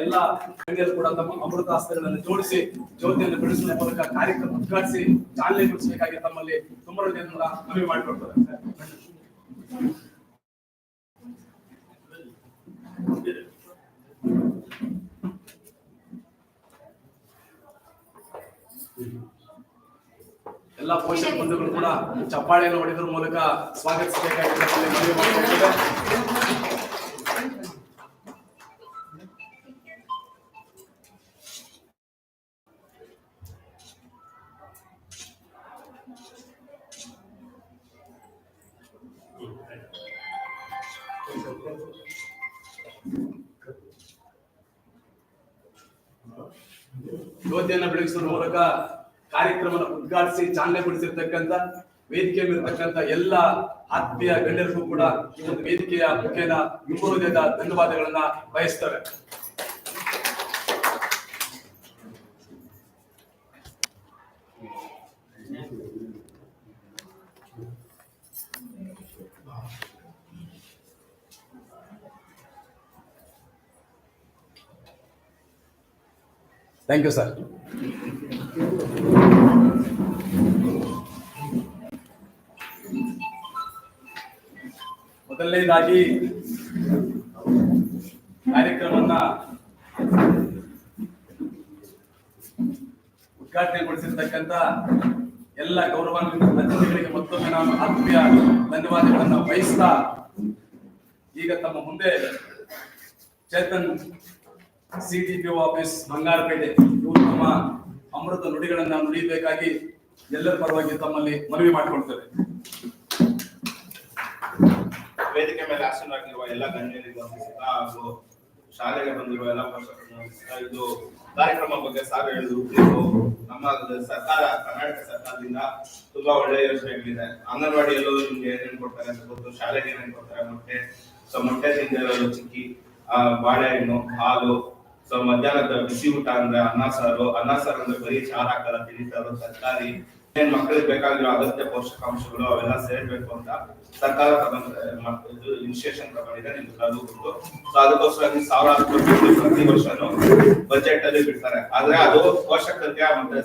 ಎಲ್ಲ ಗಣ್ಯರು ಕೂಡ ತಮ್ಮ ಅಮೃತ ಹಸ್ತಗಳನ್ನು ಜೋಡಿಸಿ, ಜ್ಯೋತಿಯನ್ನು ಬೆಳೆಸುವ ಮೂಲಕ ಕಾರ್ಯಕ್ರಮ ಉದ್ಘಾಟಿಸಿ, ಚಾಲನೆ ಕೊಡಿಸಬೇಕಾಗಿ ತಮ್ಮಲ್ಲಿ ತುಂಬ ಮನವಿ ಮಾಡಿಕೊಡ್ತಾರೆ. ಎಲ್ಲ ಪೋಷಕ ಬಂಧುಗಳು ಕೂಡ ಚಪ್ಪಾಳೆಯನ್ನು ಹೊಡೆದ್ರ ಮೂಲಕ ಸ್ವಾಗತಿಸಬೇಕಾಗಿ ಮನವಿ ಮಾಡಿಕೊಡ್ತೇವೆ ಜ್ಯೋತಿಯನ್ನ ಬೆಳಗಿಸುವ ಮೂಲಕ ಕಾರ್ಯಕ್ರಮವನ್ನು ಉದ್ಘಾಟಿಸಿ ಚಾಲನೆ ಕೊಡಿಸಿರ್ತಕ್ಕಂಥ ವೇದಿಕೆ ಮೇಲಿರ್ತಕ್ಕಂತ ಎಲ್ಲ ಆತ್ಮೀಯ ಗಣ್ಯರಿಗೂ ಕೂಡ ಈ ಒಂದು ವೇದಿಕೆಯ ಮುಖೇನ ಹೃದಯದ ಧನ್ಯವಾದಗಳನ್ನ ಬಯಸ್ತೇವೆ. ಥ್ಯಾಂಕ್ ಯು ಸರ್ ಮೊದಲನೇದಾಗಿ ಕಾರ್ಯಕ್ರಮವನ್ನ ಉದ್ಘಾಟನೆಗೊಳಿಸಿರ್ತಕ್ಕಂಥ ಎಲ್ಲ ಗೌರವಾನ್ವಿತ ಅತಿಥಿಗಳಿಗೆ ಮತ್ತೊಮ್ಮೆ ನಾನು ಆತ್ಮೀಯ ಧನ್ಯವಾದಗಳನ್ನು ವಹಿಸ್ತಾ ಈಗ ತಮ್ಮ ಮುಂದೆ ಚೇತನ್ ಸಿಟಿಪಿಒ ಆಫೀಸ್, ಬಂಗಾರಪೇಟೆ ಇವರು ಅಮೃತ ನುಡಿಗಳನ್ನ ನುಡಿಯಬೇಕಾಗಿ ಎಲ್ಲರ ಪರವಾಗಿ ತಮ್ಮಲ್ಲಿ ಮನವಿ ಮಾಡಿಕೊಳ್ತೇವೆ. ವೇದಿಕೆ ಮೇಲೆ ಆಸೀನರಾಗಿರುವ ಎಲ್ಲ ಗಣ್ಯರಿಗೂ ಶಾಲೆಗೆ ಬಂದಿರುವ ಎಲ್ಲ ಇದು ಕಾರ್ಯಕ್ರಮ ಬಗ್ಗೆ ಸಾರ್ ಹೇಳಿದ್ರು. ನಮ್ಮ ಸರ್ಕಾರ, ಕರ್ನಾಟಕ ಸರ್ಕಾರದಿಂದ ತುಂಬಾ ಒಳ್ಳೆ ಯೋಜನೆಗಳಿದೆ. ಅಂಗನವಾಡಿಯಲ್ಲೂ ನಿಮ್ಗೆ ಏನೇನು ಕೊಡ್ತಾರೆ ಅಂತ ಗೊತ್ತು. ಶಾಲೆಗೆ ಏನೇನು ಕೊಡ್ತಾರೆ? ಮೊಟ್ಟೆ, ಸೊ ಮೊಟ್ಟೆ ತಿಂದಿರೋದು ಚಿಕ್ಕಿ ಬಾಳೆಹಣ್ಣು, ಹಾಲು ಸೊ ಮಧ್ಯಾಹ್ನದ ಬಿಸಿ ಊಟ ಅಂದ್ರೆ ಅನ್ನ ಸಾರು ಅನ್ನ ಸಾರು ಅಂದ್ರೆ ಬರೀ ಚಾರ್ ಹಾಕಲ್ಲ ತಿನ್ನಿಸಾರು ತರಕಾರಿ, ಏನ್ ಮಕ್ಕಳಿಗೆ ಬೇಕಾಗಿರೋ ಅಗತ್ಯ ಪೋಷಕಾಂಶಗಳು ಅವೆಲ್ಲ ಸೇರ್ಬೇಕು ಅಂತ ಸರ್ಕಾರ ತಗೊಂಡ್ ಇನಿಶಿಯೇಷನ್ ತಗೊಂಡಿದೆ ನಿಮ್ಗೆ ಗೊತ್ತು. ಸೊ ಅದಕ್ಕೋಸ್ಕರ ಸಾವಿರಾರು ಪ್ರತಿ ವರ್ಷನೂ ಬಜೆಟ್ ಅಲ್ಲಿ ಬಿಡ್ತಾರೆ. ಆದ್ರೆ ಅದು ಪೋಷಕರಿಗೆ ಮತ್ತೆ